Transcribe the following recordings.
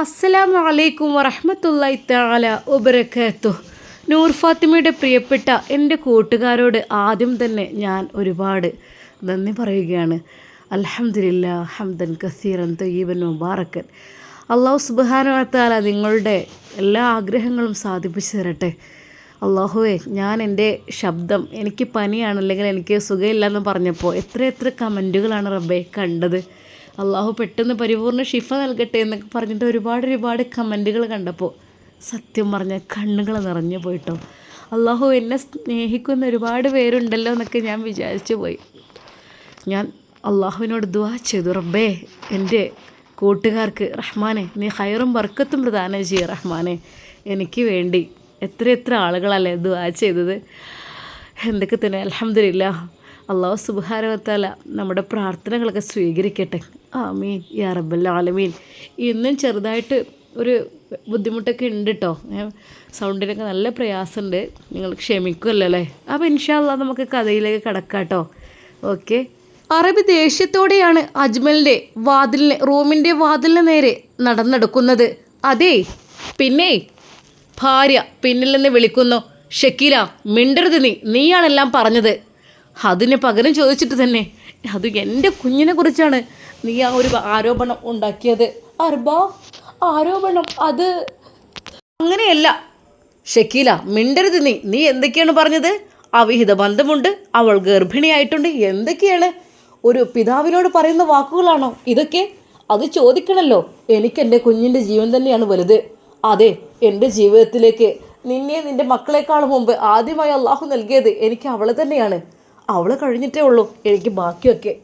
അസ്സലാമു അലൈക്കും വറഹ്മത്തുള്ളാഹി തആല വബറകാത്തു നൂർ ഫാത്തിമയുടെ പ്രിയപ്പെട്ട എന്റെ കൂട്ടുകാരോട് ആദ്യം തന്നെ ഞാൻ ഒരുപാട് നന്ദി പറയുകയാണ്. അലഹമില്ല ഹംദൻ കസീറൻ തയ്യബൻ മുബാറക്കൻ. അള്ളാഹു വ നിങ്ങളുടെ എല്ലാ ആഗ്രഹങ്ങളും സാധിപ്പിച്ചു തരട്ടെ. അള്ളാഹുവേ ഞാൻ എന്റെ ശബ്ദം എനിക്ക് പനിയാണ് അല്ലെങ്കിൽ എനിക്ക് സുഖമില്ല എന്ന് പറഞ്ഞപ്പോൾ എത്ര എത്ര കമന്റുകളാണ് റബ്ബെ കണ്ടത്. അള്ളാഹു പെട്ടെന്ന് പരിപൂർണ ഷിഫ നൽകട്ടെ എന്നൊക്കെ പറഞ്ഞിട്ട് ഒരുപാട് ഒരുപാട് കമന്റുകൾ കണ്ടപ്പോൾ സത്യം പറഞ്ഞ കണ്ണുകൾ നിറഞ്ഞു പോയിട്ടോ. അള്ളാഹു എന്നെ സ്നേഹിക്കുന്ന ഒരുപാട് പേരുണ്ടല്ലോ എന്നൊക്കെ ഞാൻ വിചാരിച്ചു പോയി. ഞാൻ അള്ളാഹുവിനോട് ദുവാ ചെയ്തു റബ്ബേ എന്റെ കൂട്ടുകാർക്ക് റഹ്മാനെ നീ ഹൈറും വർക്കത്തും പ്രദാനം ചെയ്യുക റഹ്മാനെ. എനിക്ക് വേണ്ടി എത്ര എത്ര ആളുകളല്ലേ ദുവാ ചെയ്തത്. എന്തൊക്കെ തന്നെ അലഹമില്ല അള്ളാഹു സുബാനവത്താല നമ്മുടെ പ്രാർത്ഥനകളൊക്കെ സ്വീകരിക്കട്ടെ. ആമീൻ. യാ റബ്ബൽ ആലമീൻ. ഇന്നും ചെറുതായിട്ട് ഒരു ബുദ്ധിമുട്ടൊക്കെ ഉണ്ട് കേട്ടോ സൗണ്ടിനൊക്കെ നല്ല പ്രയാസമുണ്ട് നിങ്ങൾ ക്ഷമിക്കുമല്ലോ അല്ലേ? അപ്പോൾ ഇൻഷാല്ല നമുക്ക് കഥയിലേക്ക് കിടക്കാം കേട്ടോ ഓക്കെ. അറബി ദേഷ്യത്തോടെയാണ് അജ്മലിന്റെ വാതിലിന് റൂമിന്റെ വാതിലിന് നേരെ നടന്നെടുക്കുന്നത്. അതെ പിന്നെ ഭാര്യ പിന്നിൽ നിന്ന് വിളിക്കുന്നു ഷക്കീല മിണ്ടരുത് നീ. നീയാണെല്ലാം പറഞ്ഞത്. അതിന് പകരം ചോദിച്ചിട്ട് തന്നെ അത് എന്റെ കുഞ്ഞിനെ കുറിച്ചാണ് നീ ആ ഒരു ആരോപണം ഉണ്ടാക്കിയത്. അർബ ആരോപണം? അത് അങ്ങനെയല്ല. ഷക്കീല മിണ്ടരുത് നീ. നീ എന്തൊക്കെയാണ് പറഞ്ഞത്? അവിഹിത ബന്ധമുണ്ട്. അവൾ ഗർഭിണിയായിട്ടുണ്ട്. എന്തൊക്കെയാണ്? ഒരു പിതാവിനോട് പറയുന്ന വാക്കുകളാണോ ഇതൊക്കെ? അത് ചോദിക്കണല്ലോ. എനിക്ക് എന്റെ കുഞ്ഞിന്റെ ജീവൻ തന്നെയാണ് വലുത്. അതെ എന്റെ ജീവിതത്തിലേക്ക് നിന്നെ നിന്റെ മക്കളെക്കാളും മുമ്പ് ആദ്യമായി അള്ളാഹു നൽകിയത് എനിക്ക് അവളെ തന്നെയാണ്. അവളെ കഴിഞ്ഞിട്ടേ ഉള്ളൂ. എനിക്ക് ബാക്കിയൊക്കെ.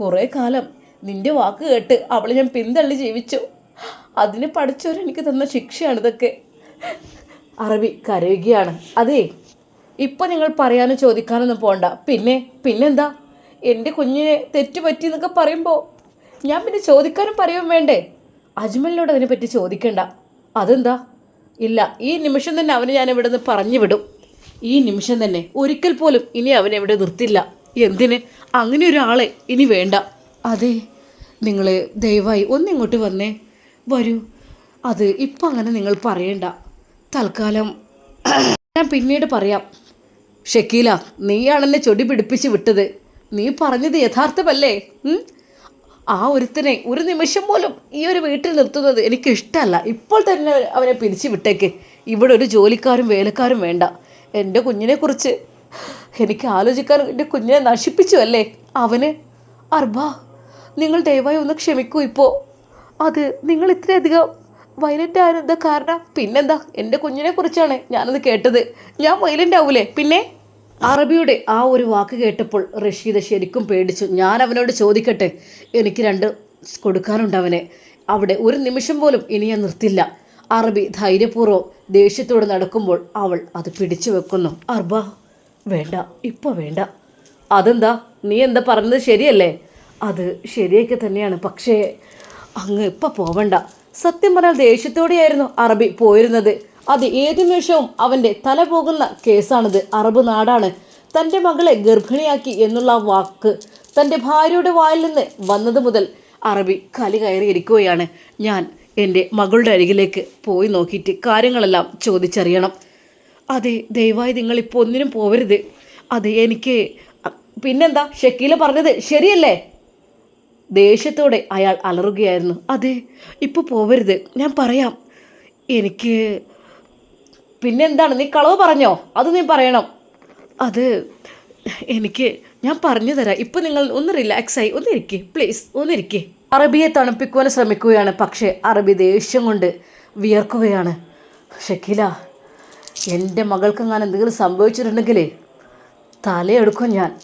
കുറേ കാലം നിന്റെ വാക്ക് കേട്ട് അവളെ ഞാൻ പിന്തള്ളി ജീവിച്ചു. അതിന് പഠിച്ചവരെനിക്ക് തന്ന ശിക്ഷയാണിതൊക്കെ അറബി കരയുകയാണ്. അതേ ഇപ്പം നിങ്ങൾ പറയാനും ചോദിക്കാനൊന്നും പോണ്ട. പിന്നെ പിന്നെന്താ? എന്റെ കുഞ്ഞിനെ തെറ്റുപറ്റി എന്നൊക്കെ പറയുമ്പോൾ ഞാൻ പിന്നെ ചോദിക്കാനും പറയുകയും വേണ്ടേ? അജ്മലിനോട് അതിനെപ്പറ്റി ചോദിക്കണ്ട. അതെന്താ? ഇല്ല ഈ നിമിഷം തന്നെ അവനെ ഞാൻ ഇവിടെ നിന്ന് പറഞ്ഞു വിടും ഈ നിമിഷം തന്നെ ഒരിക്കൽ പോലും ഇനി അവൻ എവിടെ നിർത്തില്ല. എന്തിന്? അങ്ങനെ ഒരാളെ ഇനി വേണ്ട. അതെ നിങ്ങൾ ദയവായി ഒന്നിങ്ങോട്ട് വന്നേ. വരൂ അത് ഇപ്പം അങ്ങനെ നിങ്ങൾ പറയണ്ട. തൽക്കാലം ഞാൻ പിന്നീട് പറയാം. ഷക്കീല നീയാണെന്നെ ചൊടി പിടിപ്പിച്ച് വിട്ടത്. നീ പറഞ്ഞത് യഥാർത്ഥമല്ലേ? ആ ഒരുത്തനെ ഒരു നിമിഷം പോലും ഈ ഒരു വീട്ടിൽ നിർത്തുന്നത് എനിക്ക് ഇഷ്ടമല്ല ഇപ്പോൾ തന്നെ അവനെ പിരിച്ചു വിട്ടേക്ക്. ഇവിടെ ഒരു ജോലിക്കാരും വേലക്കാരും വേണ്ട. എന്റെ കുഞ്ഞിനെക്കുറിച്ച് എനിക്ക് ആലോചിക്കാൻ എന്റെ കുഞ്ഞിനെ നശിപ്പിച്ചു അല്ലേ? അവന്? അർബ നിങ്ങൾ ദയവായി ഒന്ന് ക്ഷമിക്കൂ ഇപ്പോൾ അത് നിങ്ങൾ ഇത്രയധികം വയലന്റ് ആയിരുന്ന കാരണം പിന്നെന്താ? എന്റെ കുഞ്ഞിനെ കുറിച്ചാണ് ഞാനത് കേട്ടത്. ഞാൻ വയലന്റ് ആവൂലേ? പിന്നെ? അറബിയുടെ ആ ഒരു വാക്ക് കേട്ടപ്പോൾ റഷീദ് ശരിക്കും പേടിച്ചു. ഞാൻ അവനോട് ചോദിക്കട്ടെ? എനിക്ക് രണ്ട് കൊടുക്കാനുണ്ട് അവനെ. അവിടെ ഒരു നിമിഷം പോലും ഇനി ഞാൻ നിർത്തില്ല. അറബി ധൈര്യപൂർവം ദേഷ്യത്തോട് നടക്കുമ്പോൾ അവൾ അത് പിടിച്ചു വെക്കുന്നു. അർബ വേണ്ട ഇപ്പോൾ വേണ്ട. അതെന്താ? നീ എന്താ പറഞ്ഞത് ശരിയല്ലേ? അത് ശരിയൊക്കെ തന്നെയാണ്. പക്ഷേ അങ്ങ് ഇപ്പം പോവണ്ട. സത്യം പറഞ്ഞാൽ ദേഷ്യത്തോടെയായിരുന്നു അറബി പോയിരുന്നത്. അത് ഏത് നിമിഷവും അവന്റെ തല പോകുന്ന കേസാണിത്. അറബ് നാടാണ്. തന്റെ മകളെ ഗർഭിണിയാക്കി എന്നുള്ള വാക്ക് തന്റെ ഭാര്യയുടെ വായിൽ നിന്ന് വന്നത് മുതൽ അറബി കലി കയറിയിരിക്കുകയാണ്. ഞാൻ എന്റെ മകളുടെ അരികിലേക്ക് പോയി നോക്കിയിട്ട് കാര്യങ്ങളെല്ലാം ചോദിച്ചറിയണം. അതെ ദയവായി നിങ്ങളിപ്പോൾ ഒന്നിനും പോവരുത്. അതെ എനിക്ക് പിന്നെന്താ? ഷക്കീല പറഞ്ഞത് ശരിയല്ലേ? ദേഷ്യത്തോടെ അയാൾ അലറുകയായിരുന്നു. അതെ ഇപ്പോൾ പോവരുത്. ഞാൻ പറയാം. എനിക്ക് പിന്നെന്താണ്? നീ കളവ് പറഞ്ഞോ? അത് നീ പറയണം. അത് എനിക്ക് ഞാൻ പറഞ്ഞു തരാം. ഇപ്പം നിങ്ങൾ ഒന്ന് റിലാക്സായി ഒന്നിരിക്കേ പ്ലീസ് ഒന്നിരിക്കേ. അറബിയെ തണുപ്പിക്കുവാൻ ശ്രമിക്കുകയാണ്. പക്ഷേ അറബി ദേഷ്യം കൊണ്ട് വിയർക്കുകയാണ്. ഷക്കീല എന്റെ മകൾക്ക് അങ്ങനെ എന്തെങ്കിലും സംഭവിച്ചിട്ടുണ്ടെങ്കിലേ തലയെടുക്കും ഞാൻ.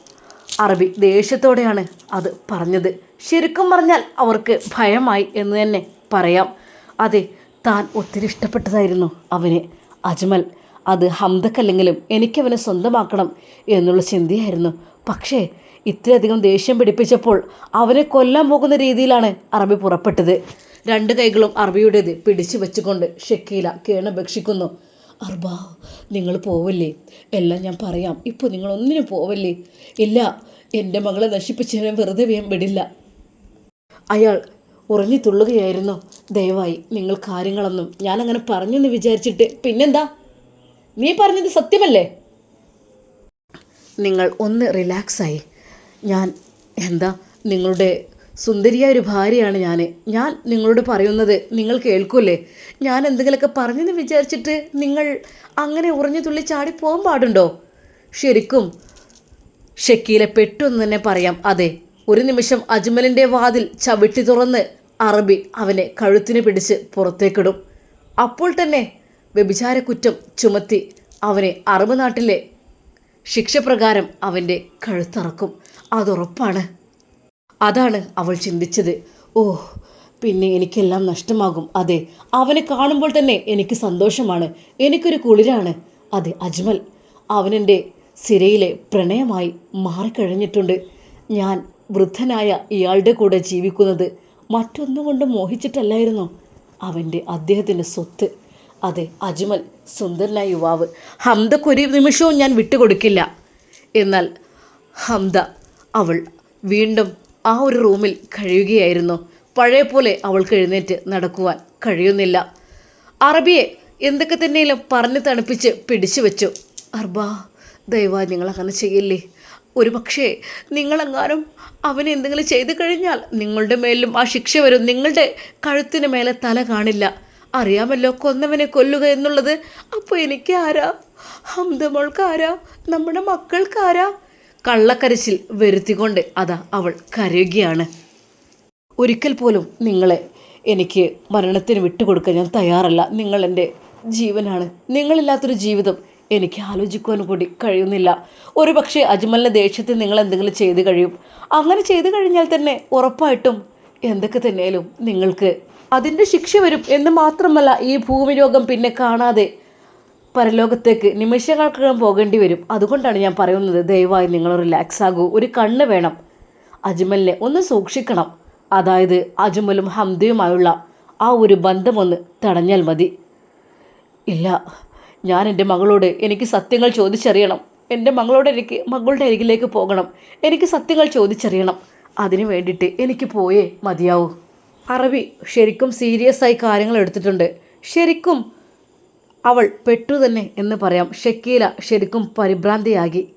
അറബി ദേഷ്യത്തോടെയാണ് അത് പറഞ്ഞത്. ശരിക്കും പറഞ്ഞാൽ അവർക്ക് ഭയമായി എന്ന് തന്നെ പറയാം. അതെ താൻ ഒത്തിരി ഇഷ്ടപ്പെട്ടതായിരുന്നു അവനെ. അജ്മൽ അത് ഹംദക്കല്ലെങ്കിലും എനിക്കവനെ സ്വന്തമാക്കണം എന്നുള്ള ചിന്തയായിരുന്നു. പക്ഷേ ഇത്രയധികം ദേഷ്യം പിടിപ്പിച്ചപ്പോൾ അവനെ കൊല്ലാൻ പോകുന്ന രീതിയിലാണ് അറബി പുറപ്പെട്ടത്. രണ്ട് കൈകളും അറബിയുടേത് പിടിച്ചു വെച്ചുകൊണ്ട് ഷക്കീല കേണപേക്ഷിക്കുന്നു അർബാ നിങ്ങൾ പോവല്ലേ? എല്ലാം ഞാൻ പറയാം. ഇപ്പോൾ നിങ്ങൾ ഒന്നിനും പോവല്ലേ? ഇല്ല എന്റെ മകളെ നശിപ്പിച്ചവനെ വെറുതെ വേം വിടില്ല. അയാൾ ഉറങ്ങി തുള്ളുകയായിരുന്നു ദയവായി നിങ്ങൾ കാര്യങ്ങളൊന്നും ഞാനങ്ങനെ പറഞ്ഞെന്ന് വിചാരിച്ചിട്ട് പിന്നെന്താ? നീ പറഞ്ഞത് സത്യമല്ലേ? നിങ്ങൾ ഒന്ന് റിലാക്സായി. ഞാൻ എന്താ നിങ്ങളുടെ സുന്ദരിയായ ഒരു ഭാര്യയാണ് ഞാൻ ഞാൻ നിങ്ങളോട് പറയുന്നത് നിങ്ങൾ കേൾക്കൂലേ ഞാൻ എന്തെങ്കിലുമൊക്കെ പറഞ്ഞെന്ന് വിചാരിച്ചിട്ട് നിങ്ങൾ അങ്ങനെ ഉറഞ്ഞു തുള്ളി ചാടി പോകാൻ പാടുണ്ടോ? ശരിക്കും ഷക്കീലെ പെട്ടെന്ന് തന്നെ പറയാം അതെ. ഒരു നിമിഷം അജ്മലിന്റെ വാതിൽ ചവിട്ടി തുറന്ന് അറബി അവനെ കഴുത്തിന് പിടിച്ച് പുറത്തേക്കിടും. അപ്പോൾ തന്നെ വ്യഭിചാരക്കുറ്റം ചുമത്തി അവനെ അറബ് നാട്ടിലെ ശിക്ഷപ്രകാരം അവന്റെ കഴുത്തറക്കും. അതുറപ്പാണ് അതാണ് അവൾ ചിന്തിച്ചത്. ഓ പിന്നെ എനിക്കെല്ലാം നഷ്ടമാകും. അതെ അവനെ കാണുമ്പോൾ തന്നെ എനിക്ക് സന്തോഷമാണ്. എനിക്കൊരു കുളിരാണ്. അതെ അജ്മൽ അവനെന്റെ സിരയിലെ പ്രണയമായി മാറിക്കഴിഞ്ഞിട്ടുണ്ട്. ഞാൻ വൃദ്ധനായ ഇയാളുടെ കൂടെ ജീവിക്കുന്നത് മറ്റൊന്നുകൊണ്ട് മോഹിച്ചിട്ടല്ലായിരുന്നു? അവന്റെ അദ്ദേഹത്തിന്റെ സ്വത്ത്. അതെ അജ്മൽ സുന്ദരനായ യുവാവ്. ഹംദക്ക് ഒരു നിമിഷവും ഞാൻ വിട്ടുകൊടുക്കില്ല. എന്നാൽ ഹംദ അവൾ വീണ്ടും ആ ഒരു റൂമിൽ കഴിയുകയായിരുന്നു. പഴയ പോലെ അവൾക്ക് എഴുന്നേറ്റ് നടക്കുവാൻ കഴിയുന്നില്ല. അറബിയെ എന്തൊക്കെ തന്നെയും പറഞ്ഞു തണുപ്പിച്ച് പിടിച്ചു വെച്ചു. അർബാ ദയവാ നിങ്ങൾ അങ്ങനെ ചെയ്യില്ലേ? ഒരു പക്ഷേ നിങ്ങളെങ്ങാനും അവനെ എന്തെങ്കിലും ചെയ്തു കഴിഞ്ഞാൽ നിങ്ങളുടെ മേലും ആ ശിക്ഷ വരും. നിങ്ങളുടെ കഴുത്തിന് മേലെ തല കാണില്ല. അറിയാമല്ലോ കൊന്നവനെ കൊല്ലുക എന്നുള്ളത്. അപ്പോൾ എനിക്ക് ആരാ ഹംദമോൾക്ക് നമ്മുടെ മക്കൾക്കാരാ? കള്ളക്കരച്ചിൽ വരുത്തിക്കൊണ്ട് അതാ അവൾ കരയുകയാണ്. ഒരിക്കൽ പോലും നിങ്ങളെ എനിക്ക് മരണത്തിന് വിട്ടുകൊടുക്കാൻ ഞാൻ തയ്യാറല്ല. നിങ്ങൾ എന്റെ ജീവനാണ്. നിങ്ങളില്ലാത്തൊരു ജീവിതം എനിക്ക് ആലോചിക്കുവാൻ കൂടി കഴിയുന്നില്ല. ഒരു പക്ഷേ അജ്മലിന്റെ ദേഷ്യത്തിൽ നിങ്ങൾ എന്തെങ്കിലും ചെയ്തു കഴിയും. അങ്ങനെ ചെയ്തു കഴിഞ്ഞാൽ തന്നെ ഉറപ്പായിട്ടും എന്തൊക്കെ തന്നെയാലും നിങ്ങൾക്ക് അതിന്റെ ശിക്ഷ വരും എന്ന് മാത്രമല്ല ഈ ഭൂമി രോഗം പിന്നെ കാണാതെ പരലോകത്തേക്ക് നിമിഷങ്ങൾക്കകം പോകേണ്ടി വരും. അതുകൊണ്ടാണ് ഞാൻ പറയുന്നത് ദയവായി നിങ്ങൾ റിലാക്സ് ആകൂ. ഒരു കണ്ണ് വേണം. അജ്മലിനെ ഒന്ന് സൂക്ഷിക്കണം. അതായത് അജ്മലും ഹംദയുമായുള്ള ആ ഒരു ബന്ധമൊന്ന് തടഞ്ഞാൽ മതി. ഇല്ല ഞാൻ എന്റെ മകളോട് എനിക്ക് സത്യങ്ങൾ ചോദിച്ചറിയണം. എന്റെ മകളോട് എനിക്ക് മകളുടെ അരികിലേക്ക് പോകണം. എനിക്ക് സത്യങ്ങൾ ചോദിച്ചറിയണം. അതിനു വേണ്ടിയിട്ട് എനിക്ക് പോയേ മതിയാവൂ. അറബി ശരിക്കും സീരിയസ് ആയി കാര്യങ്ങൾ എടുത്തിട്ടുണ്ട്. ശരിക്കും അവൾ പെട്ടു തന്നെ എന്ന് പറയാം. ഷക്കീല ശരിക്കും പരിഭ്രാന്തിയാകി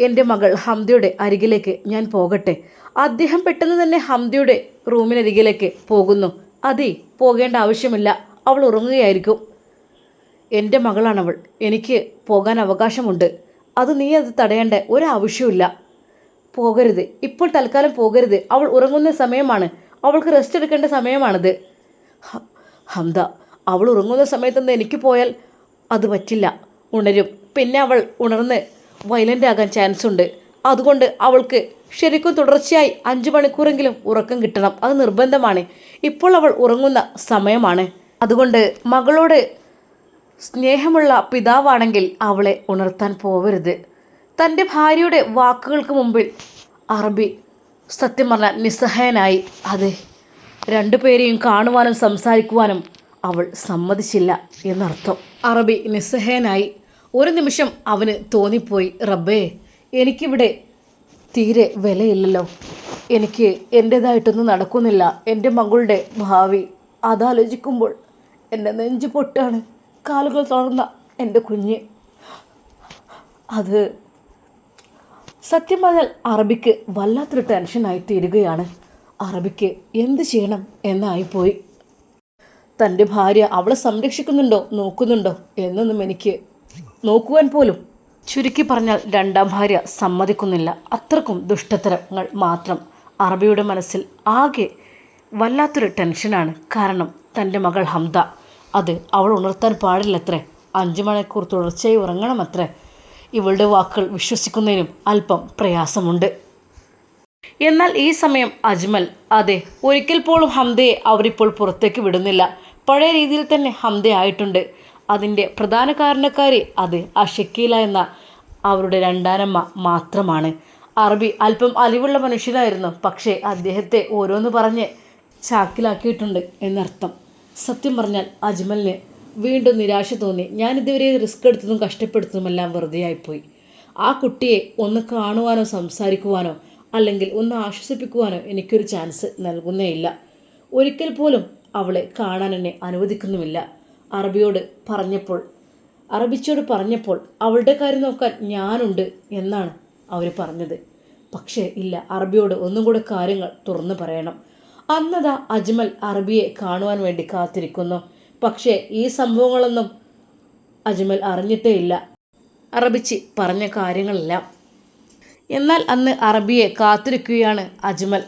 എന്റെ മകൾ ഹംദയുടെ അരികിലേക്ക് ഞാൻ പോകട്ടെ. അദ്ദേഹം പെട്ടെന്ന് തന്നെ ഹംദയുടെ റൂമിനരികിലേക്ക് പോകുന്നു. അതെ പോകേണ്ട ആവശ്യമില്ല. അവൾ ഉറങ്ങുകയായിരിക്കും. എന്റെ മകളാണവൾ. എനിക്ക് പോകാൻ അവകാശമുണ്ട്. അത് നീ അത് തടയേണ്ട ഒരാവശ്യമില്ല പോകരുത്. ഇപ്പോൾ തൽക്കാലം പോകരുത്. അവൾ ഉറങ്ങുന്ന സമയമാണ്. അവൾക്ക് റെസ്റ്റ് എടുക്കേണ്ട സമയമാണിത്. ഹംദ അവൾ ഉറങ്ങുന്ന സമയത്തൊന്ന് എനിക്ക് പോയാൽ അത് പറ്റില്ല. ഉണരും. പിന്നെ അവൾ ഉണർന്ന് വയലന്റ് ആകാൻ ചാൻസ് ഉണ്ട്. അതുകൊണ്ട് അവൾക്ക് ശരിക്കും തുടർച്ചയായി അഞ്ച് മണിക്കൂറെങ്കിലും ഉറക്കം കിട്ടണം. അത് നിർബന്ധമാണ്. ഇപ്പോൾ അവൾ ഉറങ്ങുന്ന സമയമാണ്. അതുകൊണ്ട് മകളോട് സ്നേഹമുള്ള പിതാവാണെങ്കിൽ അവളെ ഉണർത്താൻ പോവരുത്. തന്റെ ഭാര്യയുടെ വാക്കുകൾക്ക് മുമ്പിൽ അറബി സത്യം പറഞ്ഞാൽ നിസ്സഹായനായി. അതെ രണ്ടുപേരെയും കാണുവാനും സംസാരിക്കുവാനും അവൾ സമ്മതിച്ചില്ല എന്നർത്ഥം. അറബി നിസ്സഹായനായി. ഒരു നിമിഷം അവന് തോന്നിപ്പോയി റബ്ബേ എനിക്കിവിടെ തീരെ വിലയില്ലല്ലോ. എനിക്ക് എന്റേതായിട്ടൊന്നും നടക്കുന്നില്ല. എന്റെ മകളുടെ ഭാവി അതാലോചിക്കുമ്പോൾ എന്റെ നെഞ്ച് പൊട്ടാണ്. കാലുകൾ തുറന്ന എന്റെ കുഞ്ഞ്. അത് സത്യം പറഞ്ഞാൽ അറബിക്ക് വല്ലാത്തൊരു ടെൻഷനായി തീരുകയാണ്. അറബിക്ക് എന്ത് ചെയ്യണം എന്നായിപ്പോയി. തന്റെ ഭാര്യ അവളെ സംരക്ഷിക്കുന്നുണ്ടോ നോക്കുന്നുണ്ടോ എന്നൊന്നും എനിക്ക് നോക്കുവാൻ പോലും ചുരുക്കി പറഞ്ഞാൽ രണ്ടാം ഭാര്യ സമ്മതിക്കുന്നില്ല. അത്രക്കും ദുഷ്ടത്തരങ്ങൾ മാത്രം അറബിയുടെ മനസ്സിൽ ആകെ വല്ലാത്തൊരു ടെൻഷനാണ് കാരണം തന്റെ മകൾ ഹംദ അത് അവൾ ഉണർത്താൻ പാടില്ലത്രേ. അഞ്ചു മണിക്കൂർ തുടർച്ചയായി ഉറങ്ങണമത്രേ. ഇവളുടെ വാക്കുകൾ വിശ്വസിക്കുന്നതിനും അല്പം പ്രയാസമുണ്ട്. എന്നാൽ ഈ സമയം അജ്മൽ അതെ ഒരിക്കൽ പോലും ഹംദയെ അവരിപ്പോൾ പുറത്തേക്ക് വിടുന്നില്ല. പഴയ രീതിയിൽ തന്നെ ഹംദ ആയിട്ടുണ്ട്. അതിന്റെ പ്രധാന കാരണക്കാരി അത് ആ ഷക്കീല എന്ന അവരുടെ രണ്ടാനമ്മ മാത്രമാണ്. അറബി അല്പം അലിവുള്ള മനുഷ്യനായിരുന്നു പക്ഷേ അദ്ദേഹത്തെ ഓരോന്ന് പറഞ്ഞ് ചാക്കിലാക്കിയിട്ടുണ്ട് എന്നർത്ഥം. സത്യം പറഞ്ഞാൽ അജ്മലിന് വീണ്ടും നിരാശ തോന്നി. ഞാൻ ഇതുവരെ റിസ്ക് എടുത്തതും കഷ്ടപ്പെടുത്തതുമെല്ലാം വെറുതെ ആയിപ്പോയി. ആ കുട്ടിയെ ഒന്ന് കാണുവാനോ സംസാരിക്കുവാനോ അല്ലെങ്കിൽ ഒന്ന് ആശ്വസിപ്പിക്കുവാനോ എനിക്കൊരു ചാൻസ് നൽകുന്നേയില്ല. ഒരിക്കൽ പോലും അവളെ കാണാൻ എന്നെ അനുവദിക്കുന്നുമില്ല. അറബിയോട് പറഞ്ഞപ്പോൾ അറബിച്ചോട് പറഞ്ഞപ്പോൾ അവളുടെ കാര്യം നോക്കാൻ ഞാനുണ്ട് എന്നാണ് അവർ പറഞ്ഞത്. പക്ഷേ ഇല്ല അറബിയോട് ഒന്നും കൂടെ കാര്യങ്ങൾ തുറന്നു പറയണം. അന്നതാ അജ്മൽ അറബിയെ കാണുവാൻ വേണ്ടി കാത്തിരിക്കുന്നു. പക്ഷേ ഈ സംഭവങ്ങളൊന്നും അജ്മൽ അറിഞ്ഞിട്ടേ ഇല്ല. അറബിച്ച് പറഞ്ഞ കാര്യങ്ങളെല്ലാം. എന്നാൽ അന്ന് അറബിയെ കാത്തിരിക്കുകയാണ് അജ്മൽ.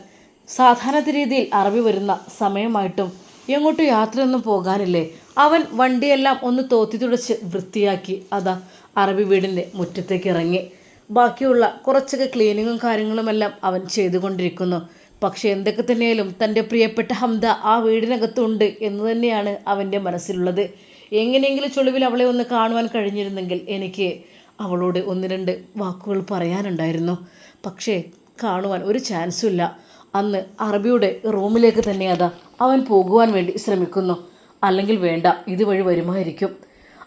സാധാരണ രീതിയിൽ അറബി വരുന്ന സമയമായിട്ടും എങ്ങോട്ടും യാത്രയൊന്നും പോകാനില്ലേ? അവൻ വണ്ടിയെല്ലാം ഒന്ന് തോത്തി തുടച്ച് വൃത്തിയാക്കി അതാ അറബി വീടിന്റെ മുറ്റത്തേക്ക് ഇറങ്ങി. ബാക്കിയുള്ള കുറച്ചൊക്കെ ക്ലീനിങ്ങും കാര്യങ്ങളുമെല്ലാം അവൻ ചെയ്തുകൊണ്ടിരിക്കുന്നു. പക്ഷെ എന്തൊക്കെ തന്നെയാലും തന്റെ പ്രിയപ്പെട്ട ഹംദ ആ വീടിനകത്തുണ്ട് എന്ന് തന്നെയാണ് അവന്റെ മനസ്സിലുള്ളത്. എങ്ങനെയെങ്കിലും ചുളിവിൽ അവളെ ഒന്ന് കാണുവാൻ കഴിഞ്ഞിരുന്നെങ്കിൽ എനിക്ക് അവളോട് ഒന്ന് രണ്ട് വാക്കുകൾ പറയാനുണ്ടായിരുന്നു. പക്ഷേ കാണുവാൻ ഒരു ചാൻസും ഇല്ല. അന്ന് അറബിയുടെ റൂമിലേക്ക് തന്നെ അതാ അവൻ പോകുവാൻ വേണ്ടി ശ്രമിക്കുന്നു. അല്ലെങ്കിൽ വേണ്ട ഇതുവഴി വരുമായിരിക്കും.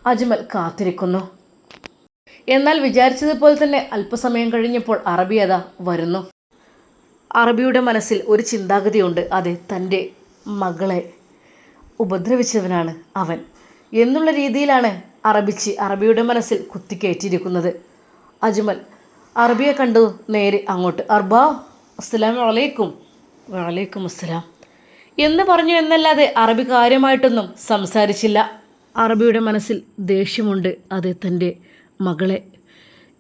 അജ്മൽ കാത്തിരിക്കുന്നു. എന്നാൽ വിചാരിച്ചതുപോലെ തന്നെ അല്പസമയം കഴിഞ്ഞപ്പോൾ അറബി അതാ വരുന്നു. അറബിയുടെ മനസ്സിൽ ഒരു ചിന്താഗതിയുണ്ട്. അതെ തന്റെ മകളെ ഉപദ്രവിച്ചവനാണ് അവൻ. എന്നുള്ള രീതിയിലാണ് അറബിച്ച് അറബിയുടെ മനസ്സിൽ കുത്തിക്കയറ്റിയിരിക്കുന്നത്. അജ്മൽ അറബിയെ കണ്ടു നേരെ അങ്ങോട്ട്. അർബ അസ്സലാം വലൈക്കും വലൈക്കും അസ്സലാം. എന്ന് പറഞ്ഞു എന്നല്ലാതെ അറബി കാര്യമായിട്ടൊന്നും സംസാരിച്ചില്ല. അറബിയുടെ മനസ്സിൽ ദേഷ്യമുണ്ട്. അത് തന്റെ മകളെ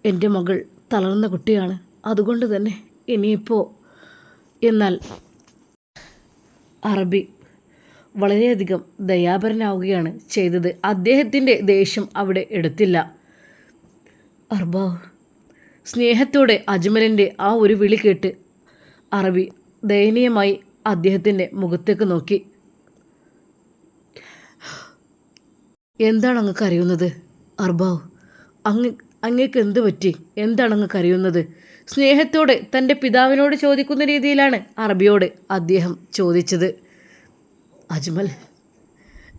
എന്റെ മകൾ തളർന്ന കുട്ടിയാണ്. അതുകൊണ്ട് തന്നെ ഇനിയിപ്പോൾ എന്നാൽ അറബി വളരെയധികം ദയാപരനാവുകയാണ് ചെയ്തത്. അദ്ദേഹത്തിന്റെ ദേഷ്യം അവിടെ എടുത്തില്ല. അർബാവ് സ്നേഹത്തോടെ അജ്മലിന്റെ ആ ഒരു വിളി കേട്ട് അറബി ദയനീയമായി അദ്ദേഹത്തിന്റെ മുഖത്തേക്ക് നോക്കി. എന്താണ് അങ്ങ് കരയുന്നത്? അർബാവ് അങ്ങ് അങ്ങേക്ക് എന്ത് പറ്റി? എന്താണ് അങ്ങ് കരയുന്നത്? സ്നേഹത്തോടെ തന്റെ പിതാവിനോട് ചോദിക്കുന്ന രീതിയിലാണ് അറബിയോട് അദ്ദേഹം ചോദിച്ചത്. അജ്മൽ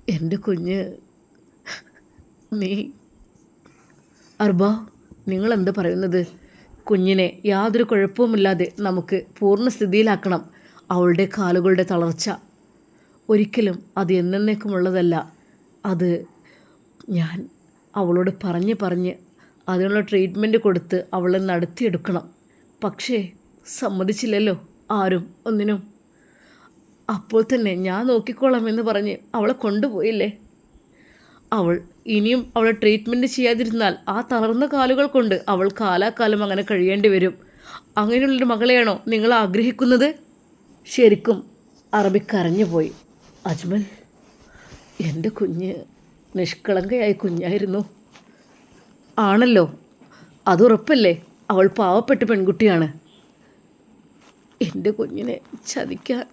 എന്റെ കുഞ്ഞ് നീ അർബ നിങ്ങൾ എന്താ പറയുന്നത്? കുഞ്ഞിനെ യാതൊരു കുഴപ്പവുമില്ലാതെ നമുക്ക് പൂർണസ്ഥിതിയിലാക്കണം അവളുടെ കാലുകളുടെ തളർച്ച. ഒരിക്കലും അത് എന്നേക്കുമുള്ളതല്ല. അത് ഞാൻ അവളോട് പറഞ്ഞ് പറഞ്ഞ് അതിനുള്ള ട്രീറ്റ്മെന്റ് കൊടുത്ത് അവളെ നടത്തിയെടുക്കണം. പക്ഷേ സമ്മതിച്ചില്ലല്ലോ ആരും ഒന്നിനും. അപ്പോൾ തന്നെ ഞാൻ നോക്കിക്കോളാം എന്ന് പറഞ്ഞ് അവളെ കൊണ്ടുപോയില്ലേ? അവൾ ഇനിയും അവളെ ട്രീറ്റ്മെന്റ് ചെയ്യാതിരുന്നാൽ ആ തളർന്ന കാലുകൾ കൊണ്ട് അവൾ കാലാകാലം അങ്ങനെ കഴിയേണ്ടി വരും. അങ്ങനെയുള്ളൊരു മകളെയാണോ നിങ്ങൾ ആഗ്രഹിക്കുന്നത്? ശരിക്കും അറബി കരഞ്ഞുപോയി അജ്മൽ എന്റെ കുഞ്ഞ് നിഷ്കളങ്കയായ കുഞ്ഞായിരുന്നു. ആണല്ലോ. അതുറപ്പല്ലേ അവൾ പാവപ്പെട്ട പെൺകുട്ടിയാണ്. എന്റെ കുഞ്ഞിനെ ചതിക്കാൻ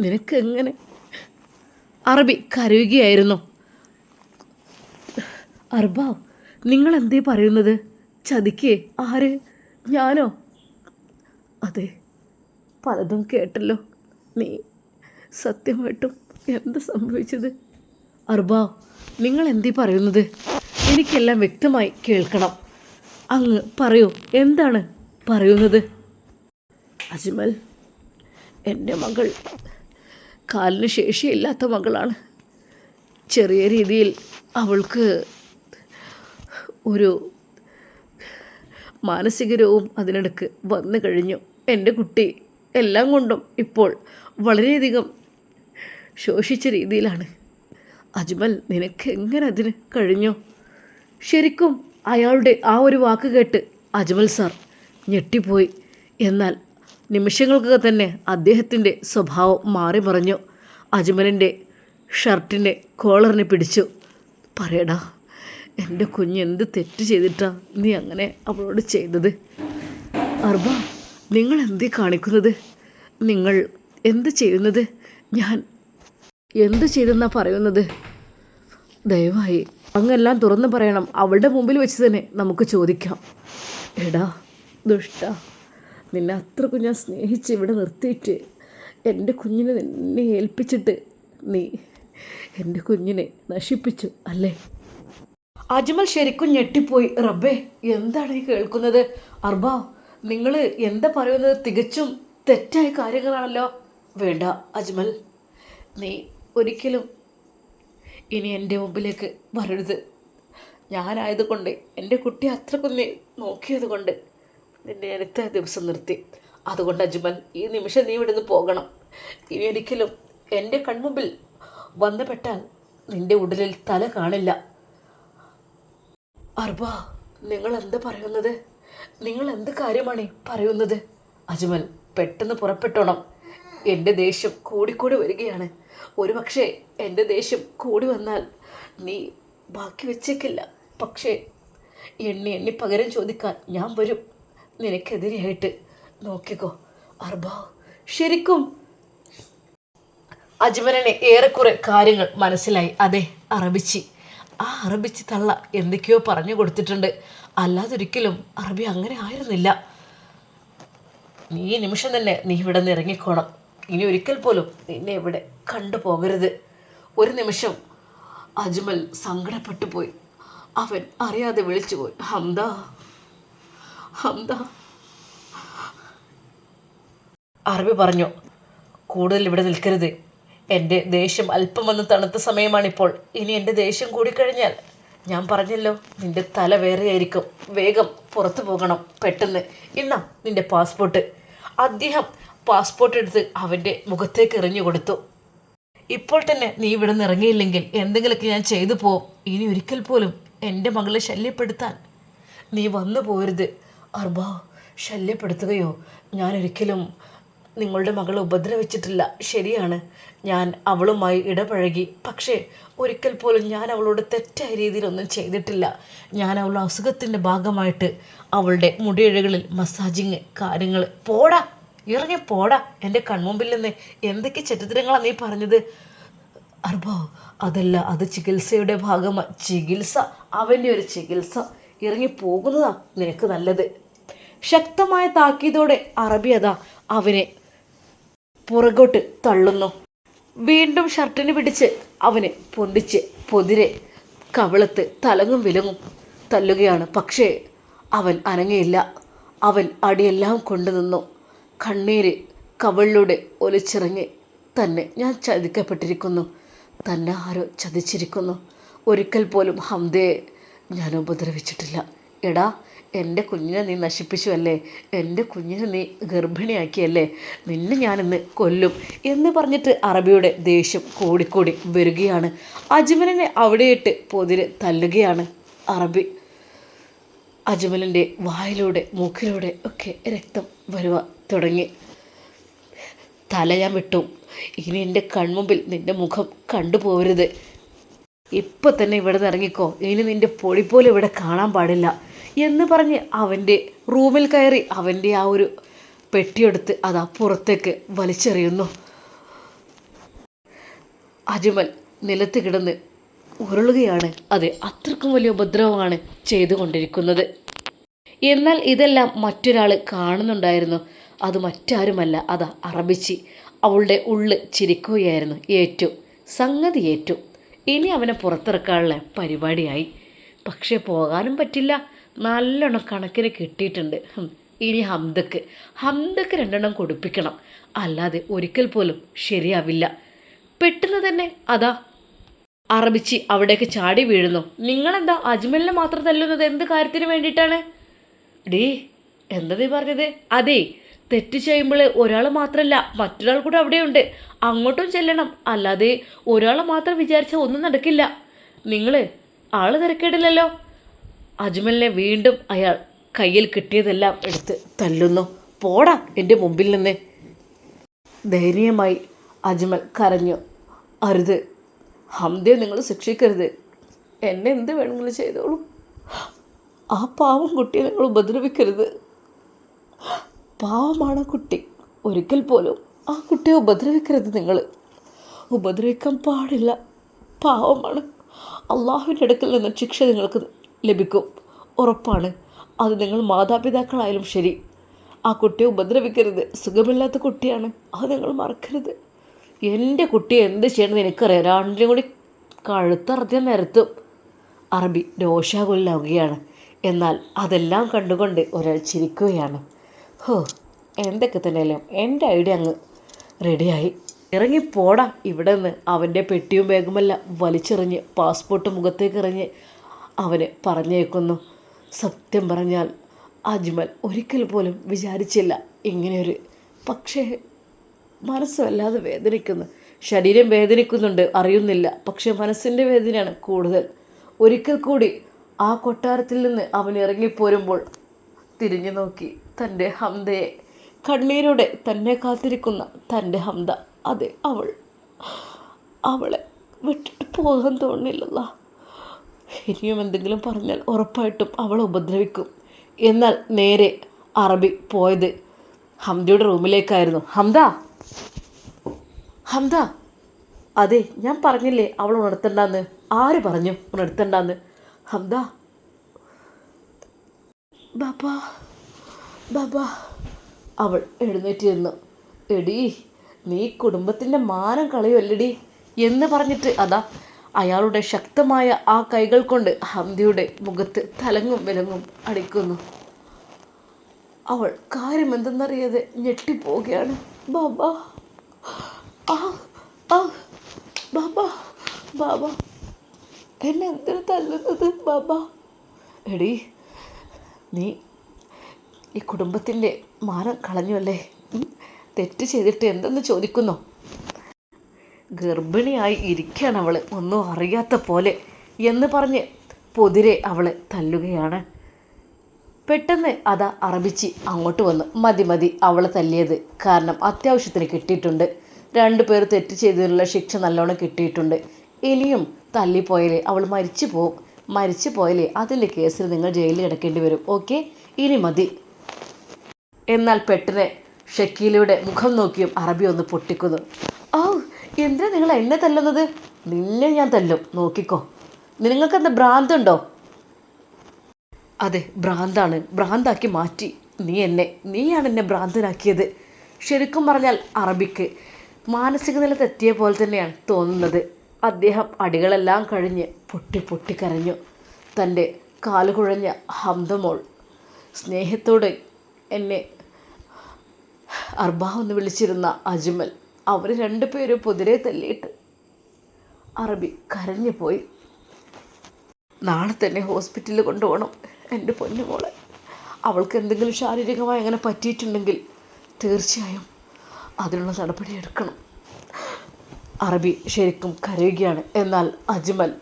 നിനക്കെങ്ങനെ? അറബി കരയുകയായിരുന്നു. അർബാവ് നിങ്ങൾ എന്തേ പറയുന്നത്? ചതിക്കേ? ആര്? ഞാനോ? അതെ പലതും കേട്ടല്ലോ. നീ സത്യമായിട്ടും എന്ത് സംഭവിച്ചത്? അർബാവ് നിങ്ങൾ എന്തേ പറയുന്നത്? എനിക്കെല്ലാം വ്യക്തമായി കേൾക്കണം. അങ്ങ് പറയൂ എന്താണ് പറയുന്നത്? അജ്മൽ എന്റെ മകൾ കാലിന് ശേഷിയില്ലാത്ത മകളാണ്. ചെറിയ രീതിയിൽ അവൾക്ക് ഒരു മാനസിക രോഗം അതിനിടക്ക് വന്നു കഴിഞ്ഞു. എന്റെ കുട്ടി എല്ലാം കൊണ്ടും ഇപ്പോൾ വളരെയധികം ശോഷിച്ച രീതിയിലാണ്. അജ്മൽ നിനക്ക് എങ്ങനെ അതിന് കഴിഞ്ഞു? ശരിക്കും അയാളുടെ ആ ഒരു വാക്ക് കേട്ട് അജ്മൽ സാർ ഞെട്ടിപ്പോയി. എന്നാൽ നിമിഷങ്ങൾക്കൊക്കെ തന്നെ അദ്ദേഹത്തിന്റെ സ്വഭാവം മാറി മറിഞ്ഞു. അജ്മലിന്റെ ഷർട്ടിന്റെ കോളറിനെ പിടിച്ചു. പറയടാ എന്റെ കുഞ്ഞ് എന്ത് തെറ്റ് ചെയ്തിട്ടാ നീ അങ്ങനെ അവളോട് ചെയ്തത്? അർബ നിങ്ങൾ എന്തേ കാണിക്കുന്നത്? നിങ്ങൾ എന്ത് ചെയ്യുന്നത്? ഞാൻ എന്ത് ചെയ്തെന്നാ പറയുന്നത്? ദയവായി അങ്ങെല്ലാം തുറന്നു പറയണം. അവളുടെ മുമ്പിൽ വെച്ച് തന്നെ നമുക്ക് ചോദിക്കാം. എടാ ദുഷ്ട നിന്നെ അത്രക്കും ഞാൻ സ്നേഹിച്ച് ഇവിടെ നിർത്തിയിട്ട് എന്റെ കുഞ്ഞിനെ നിന്നെ ഏൽപ്പിച്ചിട്ട് നീ എന്റെ കുഞ്ഞിനെ നശിപ്പിച്ചു അല്ലേ? അജ്മൽ ശരിക്കും ഞെട്ടിപ്പോയി. റബ്ബേ എന്താണ് ഈ കേൾക്കുന്നത്? അർബ നിങ്ങൾ എന്താ പറയുന്നത്? തികച്ചും തെറ്റായ കാര്യങ്ങളാണല്ലോ. വേണ്ട അജ്മൽ നീ ഒരിക്കലും ഇനി എന്റെ മുമ്പിലേക്ക് വരരുത്. ഞാനായതുകൊണ്ട് എന്റെ കുട്ടി അത്രക്കൊന്ന് നോക്കിയത് കൊണ്ട് നിന്നെ അടുത്ത ദിവസം നിർത്തി. അതുകൊണ്ട് അജ്മൽ ഈ നിമിഷം നീ ഇവിടുന്ന് പോകണം. ഇനി ഒരിക്കലും എന്റെ കൺമുമ്പിൽ വന്നുപെട്ടാൽ നിന്റെ ഉടലിൽ തല കാണില്ല. അർബ നിങ്ങൾ എന്ത് പറയുന്നത്? നിങ്ങൾ എന്ത് കാര്യമാണ് പറയുന്നത്? അജ്മൽ പെട്ടെന്ന് പുറപ്പെട്ടോണം. എന്റെ ദേഷ്യം കൂടിക്കൂടി വരികയാണ്. ഒരുപക്ഷെ എന്റെ ദേഷ്യം കൂടി വന്നാൽ നീ ബാക്കി വെച്ചേക്കില്ല. പക്ഷേ എണ്ണി എണ്ണി പകരം ചോദിക്കാൻ ഞാൻ വരും. നിനക്കെതിരെയായിട്ട് നോക്കിക്കോ അർബ. ശരിക്കും അജ്മലിനെ ഏറെക്കുറെ കാര്യങ്ങൾ മനസ്സിലായി. അതെ അറബിച്ചി. ആ അറബിച്ചി തള്ള എന്തൊക്കെയോ പറഞ്ഞു കൊടുത്തിട്ടുണ്ട്. അല്ലാതൊരിക്കലും അറബി അങ്ങനെ ആയിരുന്നില്ല. നീ നിമിഷം തന്നെ നീ ഇവിടെ നിന്ന് ഇറങ്ങിക്കോണം. ഇനി ഒരിക്കൽ പോലും നിന്നെ ഇവിടെ കണ്ടുപോകരുത് ഒരു നിമിഷം അജ്മൽ സങ്കടപ്പെട്ടു പോയി. അവൻ അറിയാതെ വിളിച്ചു പോയി. ഹംദ ഹംദ. അറബി പറഞ്ഞു കൂടുതൽ ഇവിടെ നിൽക്കരുത്. എന്റെ ദേഷ്യം അല്പം വന്ന് തണുത്ത സമയമാണിപ്പോൾ. ഇനി എന്റെ ദേഷ്യം കൂടിക്കഴിഞ്ഞാൽ ഞാൻ പറഞ്ഞല്ലോ നിന്റെ തല വേറെയായിരിക്കും. വേഗം പുറത്തു പോകണം. പെട്ടെന്ന് ഇന്നാ നിന്റെ പാസ്പോർട്ട്. അദ്ദേഹം പാസ്പോർട്ട് എടുത്ത് അവന്റെ മുഖത്തേക്ക് എറിഞ്ഞു കൊടുത്തു. ഇപ്പോൾ തന്നെ നീ ഇവിടെ നിന്ന് ഇറങ്ങിയില്ലെങ്കിൽ എന്തെങ്കിലുമൊക്കെ ഞാൻ ചെയ്തു പോവും. ഇനി ഒരിക്കൽ പോലും എന്റെ മകളെ ശല്യപ്പെടുത്താൻ നീ വന്നു പോരുത്. അർബ ശല്യപ്പെടുത്തുകയോ? ഞാൻ ഒരിക്കലും നിങ്ങളുടെ മകളെ ഉപദ്രവിച്ചിട്ടില്ല. ശരിയാണ്. ഞാൻ അവളുമായി ഇടപഴകി. പക്ഷേ ഒരിക്കൽ പോലും ഞാൻ അവളോട് തെറ്റായ രീതിയിലൊന്നും ചെയ്തിട്ടില്ല. ഞാൻ അവളുടെ അസുഖത്തിന്റെ ഭാഗമായിട്ട് അവളുടെ മുടിയിഴകളിൽ മസാജിങ് കാര്യങ്ങൾ. പോടാ! ഇറങ്ങി പോടാ. എന്റെ കൺമുമ്പിൽ നിന്ന് എന്തൊക്കെ ചരിത്രങ്ങളാണ് നീ പറഞ്ഞത്? അർബോ അതല്ല അത് ചികിത്സയുടെ ഭാഗമാണ് ചികിത്സ അവന്റെ ഒരു ചികിത്സ. ഇറങ്ങി പോകുന്നതാ നിനക്ക് നല്ലത്. ശക്തമായ താക്കീതോടെ അറബി അതാ അവനെ പുറകോട്ട് തള്ളുന്നു. വീണ്ടും ഷർട്ടിന് പിടിച്ച് അവനെ പൊന്തിച്ച് പൊതിരെ കവിളത്ത് തലങ്ങും വിലങ്ങും തല്ലുകയാണ്. പക്ഷേ അവൻ അനങ്ങയില്ല. അവൻ അടിയെല്ലാം കൊണ്ടു നിന്നു കണ്ണീര് കവിളിലൂടെ ഒലിച്ചിറങ്ങി തന്നെ ഞാൻ ചതിക്കപ്പെട്ടിരിക്കുന്നു. തന്നെ ആരോ ചതിച്ചിരിക്കുന്നു. ഒരിക്കൽ പോലും ഹംദയെ ഞാൻ ഉപദ്രവിച്ചിട്ടില്ല. എടാ എന്റെ കുഞ്ഞിനെ നീ നശിപ്പിച്ചു അല്ലേ എന്റെ കുഞ്ഞിനെ നീ ഗർഭിണിയാക്കിയല്ലേ? നിന്നെ ഞാനിന്ന് കൊല്ലും എന്ന് പറഞ്ഞിട്ട് അറബിയുടെ ദേഷ്യം കൂടിക്കൂടി വരികയാണ്. അജ്മലിനെ അവിടെയിട്ട് പൊതിര് തല്ലുകയാണ് അറബി. അജ്മലിന്റെ വായിലൂടെ മൂക്കിലൂടെ ഒക്കെ രക്തം വരുവാൻ തുടങ്ങി. തല ഞാൻ വിട്ടു. ഇനി എന്റെ കൺമുമ്പിൽ നിന്റെ മുഖം കണ്ടുപോകരുത്. ഇപ്പം തന്നെ ഇവിടെ നിന്ന് ഇറങ്ങിക്കോ. ഇനി നിന്റെ പൊടി പോലും ഇവിടെ കാണാൻ പാടില്ല എന്ന് പറഞ്ഞ് അവന്റെ റൂമിൽ കയറി അവന്റെ ആ ഒരു പെട്ടിയെടുത്ത് അത് അപ്പുറത്തേക്ക് വലിച്ചെറിയുന്നു. അജ്മൽ നിലത്ത് കിടന്ന് ഉരുളുകയാണ്. അതെ അത്രക്കും വലിയ ഉപദ്രവമാണ് ചെയ്തുകൊണ്ടിരിക്കുന്നത്. എന്നാൽ ഇതെല്ലാം മറ്റൊരാൾ കാണുന്നുണ്ടായിരുന്നു. അത് മറ്റാരുമല്ല അത് അറബിച്ചി. അവളുടെ ഉള്ള് ചിരിക്കുകയായിരുന്നു ഏറ്റു സംഗതി ഏറ്റു. ഇനി അവനെ പുറത്തിറക്കാനുള്ള പരിപാടിയായി. പക്ഷേ പോകാനും പറ്റില്ല. നല്ലോണം കണക്കിന് കിട്ടിയിട്ടുണ്ട്. ഇനി ഹംദക്ക്. ഹംദക്ക് രണ്ടെണ്ണം കൊടുപ്പിക്കണം. അല്ലാതെ ഒരിക്കൽ പോലും ശരിയാവില്ല. പെട്ടെന്ന് തന്നെ അതാ അറബിച്ചി അവിടേക്ക് ചാടി വീഴുന്നു. നിങ്ങളെന്താ അജ്മലിനെ മാത്രം തല്ലുന്നത്? എന്ത് കാര്യത്തിന് വേണ്ടിയിട്ടാണ്? ഡീ എന്താ നീ പറഞ്ഞത്? അതെ തെറ്റ് ചെയ്യുമ്പോൾ ഒരാൾ മാത്രമല്ല മറ്റൊരാൾ കൂടെ അവിടെയുണ്ട്. അങ്ങോട്ടും ചെല്ലണം. അല്ലാതെ ഒരാളെ മാത്രം വിചാരിച്ചാൽ ഒന്നും നടക്കില്ല. നിങ്ങൾ ആൾ തിരക്കേടില്ലല്ലോ. അജ്മലിനെ വീണ്ടും അയാൾ കയ്യിൽ കിട്ടിയതെല്ലാം എടുത്ത് തല്ലുന്നു. പോടാ എന്റെ മുമ്പിൽ നിന്ന്. ധൈര്യമായി അജ്മൽ കരഞ്ഞു. അരുത്. ഹംദയെ നിങ്ങൾ ശിക്ഷിക്കരുത്. എന്നെ എന്ത് വേണമെങ്കിലും ചെയ്തോളൂ. ആ പാവം കുട്ടിയെ നിങ്ങൾ ഉപദ്രവിക്കരുത്. പാവമാണ് കുട്ടി. ഒരിക്കൽ പോലും ആ കുട്ടിയെ ഉപദ്രവിക്കരുത് നിങ്ങൾ ഉപദ്രവിക്കാൻ പാടില്ല. പാവമാണ്. അള്ളാഹുവിന്റെ അടുക്കൽ നിന്ന് ശിക്ഷ നിങ്ങൾക്ക് ലഭിക്കും. ഉറപ്പാണ്. അത് നിങ്ങൾ മാതാപിതാക്കളായാലും ശരി. ആ കുട്ടിയെ ഉപദ്രവിക്കരുത്. സുഖമില്ലാത്ത കുട്ടിയാണ്. അത് നിങ്ങൾ മറക്കരുത്. എന്റെ കുട്ടിയെ എന്ത് ചെയ്യണമെന്ന് എനിക്കറിയാം. രണ്ടിനും കൂടി കഴുത്തറത്തിയ നിരത്തും അറബി രോഷാകുലാവുകയാണ് എന്നാൽ അതെല്ലാം കണ്ടുകൊണ്ട് ഒരാൾ ചിരിക്കുകയാണ്. ഹോ എന്തൊക്കെ തന്നെയല്ലോ എന്റെ ഐഡിയ അങ്ങ് റെഡിയായി. ഇറങ്ങിപ്പോടാ ഇവിടെ നിന്ന് അവന്റെ പെട്ടിയും ബാഗുമെല്ലാം വലിച്ചെറിഞ്ഞ് പാസ്പോർട്ട് മുഖത്തേക്ക് എറിഞ്ഞ് അവന് പറഞ്ഞേക്കുന്നു. സത്യം പറഞ്ഞാൽ അജ്മൽ ഒരിക്കൽ പോലും വിചാരിച്ചില്ല ഇങ്ങനെയൊരു പക്ഷേ മനസ്സ് വല്ലാതെ വേദനിക്കുന്നു. ശരീരം വേദനിക്കുന്നുണ്ട് അറിയുന്നില്ല. പക്ഷേ മനസ്സിന്റെ വേദനയാണ് കൂടുതൽ. ഒരിക്കൽ കൂടി ആ കൊട്ടാരത്തിൽ നിന്ന് അവൻ ഇറങ്ങിപ്പോരുമ്പോൾ തിരിഞ്ഞു നോക്കി. തന്റെ ഹംദയെ കണ്ണീരോടെ തന്നെ കാത്തിരിക്കുന്ന തന്റെ ഹംദ അതെ അവൾ. അവളെ വിട്ടിട്ട് പോകാൻ തോന്നില്ലല്ലോ. ഇനിയും എന്തെങ്കിലും പറഞ്ഞാൽ ഉറപ്പായിട്ടും അവളെ ഉപദ്രവിക്കും. എന്നാൽ നേരെ അറബി പോയത് ഹംദയുടെ റൂമിലേക്കായിരുന്നു. ഹംദ ഹംദ അതെ ഞാൻ പറഞ്ഞില്ലേ അവൾ ഉണർത്തണ്ടെന്ന്. ആര് പറഞ്ഞു ഉണർത്തണ്ടെന്ന്? ഹംദ ബാബാ ബാബാ അവൾ എഴുന്നേറ്റ് നിന്നു എടീ നീ കുടുംബത്തിന്റെ മാനം കളയുമല്ലടി എന്ന് പറഞ്ഞിട്ട് അതാ അയാളുടെ ശക്തമായ ആ കൈകൾ കൊണ്ട് ഹംദിയുടെ മുഖത്ത് തലങ്ങും വിലങ്ങും അടിക്കുന്നു. അവൾ കാര്യം എന്തെന്നറിയാതെ ഞെട്ടിപ്പോവുകയാണ്. ബാബാ ആ ബാബാ ബാബാ എന്നെ എന്തിനു തല്ലുന്നത് ബാബാ? എടീ നീ ഈ കുടുംബത്തിന്റെ മാനം കളഞ്ഞുവല്ലേ? തെറ്റ് ചെയ്തിട്ട് എന്തെന്ന് ചോദിക്കുന്നു? ഗർഭിണിയായി ഇരിക്കുകയാണ് അവൾ ഒന്നും അറിയാത്ത പോലെ എന്ന് പറഞ്ഞ് പൊതിരെ അവളെ തല്ലുകയാണ്. പെട്ടെന്ന് അതാ അറബിച്ചി അങ്ങോട്ട് വന്നു മതി മതി അവളെ തല്ലിയത്. കാരണം അത്യാവശ്യത്തിന് കിട്ടിയിട്ടുണ്ട്. രണ്ടു പേർ തെറ്റ് ചെയ്തതിനുള്ള ശിക്ഷ നല്ലോണം കിട്ടിയിട്ടുണ്ട്. ഇനിയും തല്ലിപ്പോയാലേ അവൾ മരിച്ചു പോവും. മരിച്ചു പോയാലേ അതിന്റെ കേസിൽ നിങ്ങൾ ജയിലിൽ കിടക്കേണ്ടി വരും. ഓക്കെ? ഇനി മതി. എന്നാൽ പെട്ടെന്ന് ഷക്കീലയുടെ മുഖം നോക്കിയും അറബി ഒന്ന് പൊട്ടിക്കുന്നു. ഓ എന്തിനാ നിങ്ങൾ എന്നെ തല്ലുന്നത്? നിന്നെ ഞാൻ തല്ലും. നോക്കിക്കോ. നിങ്ങൾക്ക് എന്താ ഭ്രാന്തുണ്ടോ? അതെ ഭ്രാന്താണ്. ഭ്രാന്താക്കി മാറ്റി. നീ എന്നെ നീയാണ് എന്നെ ഭ്രാന്തനാക്കിയത്. ശരിക്കും പറഞ്ഞാൽ അറബിക്ക് മാനസിക നില തെറ്റിയ പോലെ തന്നെയാണ് തോന്നുന്നത്. അദ്ദേഹം അടികളെല്ലാം കഴിഞ്ഞ് പൊട്ടി പൊട്ടി കരഞ്ഞു. തന്റെ കാലുകുഴഞ്ഞ ഹംദമോൾ സ്നേഹത്തോടെ എന്നെ അർബാ എന്ന് വിളിച്ചിരുന്ന അജ്മൽ അവർ രണ്ടുപേരും പൊതിരെ തല്ലിയിട്ട് അറബി കരഞ്ഞു പോയി. നാളെ തന്നെ ഹോസ്പിറ്റലിൽ കൊണ്ടുപോകണം എന്റെ പൊന്നുമോളെ അവൾക്ക് എന്തെങ്കിലും ശാരീരികമായി അങ്ങനെ പറ്റിയിട്ടുണ്ടെങ്കിൽ തീർച്ചയായും അതിനുള്ള നടപടി എടുക്കണം. അറബി ശരിക്കും കരയുകയാണ്. എന്നാൽ അജ്മൽ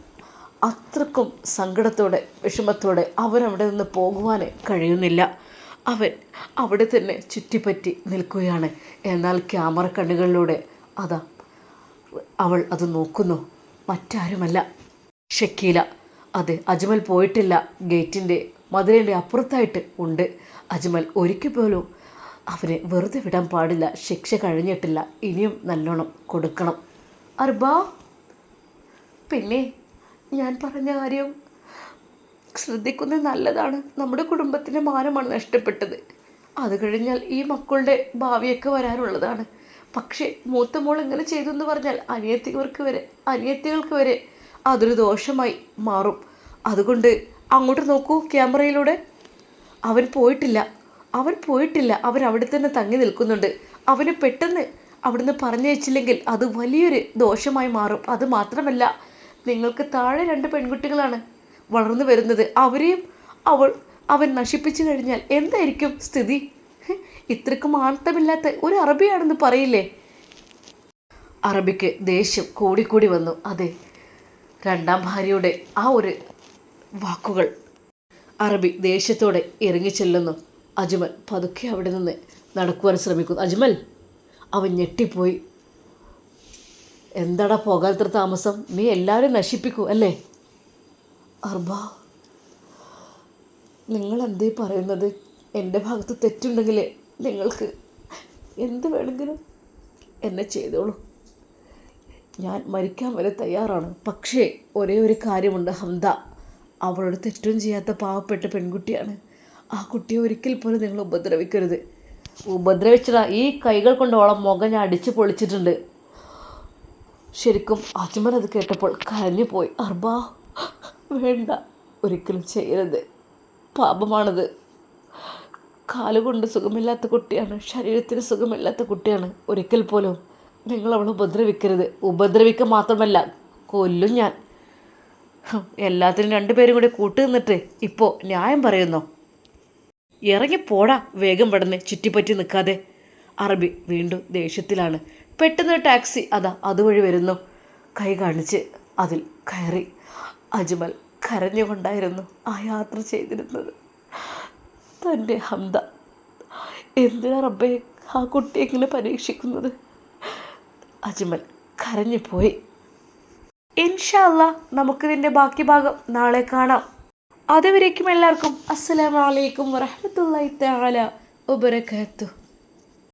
അത്രക്കും സങ്കടത്തോടെ വിഷമത്തോടെ അവരവിടെ നിന്ന് പോകുവാൻ കഴിയുന്നില്ല. അവൻ അവിടെ തന്നെ ചുറ്റിപ്പറ്റി നിൽക്കുകയാണ്. എന്നാൽ ക്യാമറ കണ്ണുകളിലൂടെ അതാ അവൾ അത് നോക്കുന്നു. മറ്റാരുമല്ല. ഷക്കീല അതെ അജ്മൽ പോയിട്ടില്ല. ഗേറ്റിന്റെ മതിലിന്റെ അപ്പുറത്തായിട്ട് ഉണ്ട്. അജ്മൽ ഒരിക്കൽ പോലും അവനെ വെറുതെ വിടാൻ പാടില്ല. ശിക്ഷ കഴിഞ്ഞിട്ടില്ല. ഇനിയും നല്ലോണം കൊടുക്കണം. അർബ പിന്നെ ഞാൻ പറഞ്ഞ കാര്യം ശ്രദ്ധിക്കുന്നത് നല്ലതാണ്. നമ്മുടെ കുടുംബത്തിന്റെ മാനമാണ് നഷ്ടപ്പെട്ടത്. അത് കഴിഞ്ഞാൽ ഈ മക്കളുടെ ഭാവിയൊക്കെ വരാനുള്ളതാണ്. പക്ഷേ മൂത്ത മോൾ ഇങ്ങനെ ചെയ്തു എന്ന് പറഞ്ഞാൽ അനിയത്തിവർക്ക് വരെ അനിയത്തികൾക്ക് വരെ അതൊരു ദോഷമായി മാറും. അതുകൊണ്ട് അങ്ങോട്ട് നോക്കൂ ക്യാമറയിലൂടെ. അവൻ പോയിട്ടില്ല. അവൻ പോയിട്ടില്ല. അവൻ അവിടെ തന്നെ തങ്ങി നിൽക്കുന്നുണ്ട്. അവന് പെട്ടെന്ന് അവിടുന്ന് പറഞ്ഞയച്ചില്ലെങ്കിൽ അത് വലിയൊരു ദോഷമായി മാറും. അത് മാത്രമല്ല നിങ്ങൾക്ക് താഴെ രണ്ട് പെൺകുട്ടികളാണ്. വളർന്നു വരുന്നത്. അവരെയും അവൾ അവൻ നശിപ്പിച്ചു കഴിഞ്ഞാൽ എന്തായിരിക്കും സ്ഥിതി? ഇത്രക്കും ആർത്തമില്ലാത്ത ഒരു അറബിയാണെന്ന് പറയില്ലേ? അറബിക്ക് ദേഷ്യം കൂടിക്കൂടി വന്നു. അതെ രണ്ടാം ഭാര്യയുടെ ആ ഒരു വാക്കുകൾ. അറബി ദേഷ്യത്തോടെ ഇറങ്ങിച്ചെല്ലുന്നു അജ്മൽ പതുക്കെ അവിടെ നിന്ന് നടക്കുവാൻ ശ്രമിക്കുന്നു. അജ്മൽ അവൻ ഞെട്ടിപ്പോയി. എന്താടാ പോകാത്ര താമസം? നീ എല്ലാവരും നശിപ്പിക്കൂ അല്ലേ? അർബ നിങ്ങൾ എന്തേ പറയുന്നത്? എന്റെ ഭാഗത്ത് തെറ്റുണ്ടെങ്കിൽ നിങ്ങൾക്ക് എന്ത് വേണമെങ്കിലും എന്നെ ചെയ്തോളൂ. ഞാൻ മരിക്കാൻ വരെ തയ്യാറാണ്. പക്ഷേ ഒരേ ഒരു കാര്യമുണ്ട് ഹംദ. അവളോട് തെറ്റും ചെയ്യാത്ത പാവപ്പെട്ട പെൺകുട്ടിയാണ്. ആ കുട്ടിയെ ഒരിക്കൽ പോലും നിങ്ങൾ ഉപദ്രവിക്കരുത്. ഉപദ്രവിച്ചതാ ഈ കൈകൾ കൊണ്ട് ഓളം മുഖം ഞാൻ അടിച്ച് പൊളിച്ചിട്ടുണ്ട്. ശരിക്കും അജ്മൽ അത് കേട്ടപ്പോൾ കരഞ്ഞു പോയി അർബാ വേണ്ട. ഒരിക്കലും ചെയ്യരുത്. പാപമാണത്. കാലുകൊണ്ട് സുഖമില്ലാത്ത കുട്ടിയാണ്. ശരീരത്തിന് സുഖമില്ലാത്ത കുട്ടിയാണ്. ഒരിക്കൽ പോലും നിങ്ങൾ അവളെ ഉപദ്രവിക്കരുത്. ഉപദ്രവിക്കുക മാത്രമല്ല കൊല്ലും ഞാൻ. എല്ലാത്തിനും രണ്ടുപേരും കൂടി കൂട്ടു നിന്നിട്ട് ഇപ്പോൾ ന്യായം പറയുന്നു? ഇറങ്ങി പോടാ വേഗം പെടുന്നേ ചുറ്റിപ്പറ്റി നിൽക്കാതെ. അറബി വീണ്ടും ദേഷ്യത്തിലാണ്. പെട്ടെന്ന് ടാക്സി അതാ അതുവഴി വരുന്നു. കൈ കാണിച്ച് അതിൽ കയറി. അജ്മൽ കരഞ്ഞുകൊണ്ടായിരുന്നു ആ യാത്ര ചെയ്തിരുന്നത്. തന്റെ ഹംദ എന്തിനാ റബ്ബെ ആ കുട്ടി എങ്ങനെ പരീക്ഷിക്കുന്നത്? അജ്മൽ കരഞ്ഞു പോയി ഇൻഷല്ല നമുക്കിതിന്റെ ബാക്കി ഭാഗം നാളെ കാണാം. അതുവരേക്കും എല്ലാവർക്കും അസ്സലാമലൈക്കും വറഹമത്തല്ലാ തആല വബറകാതുഹു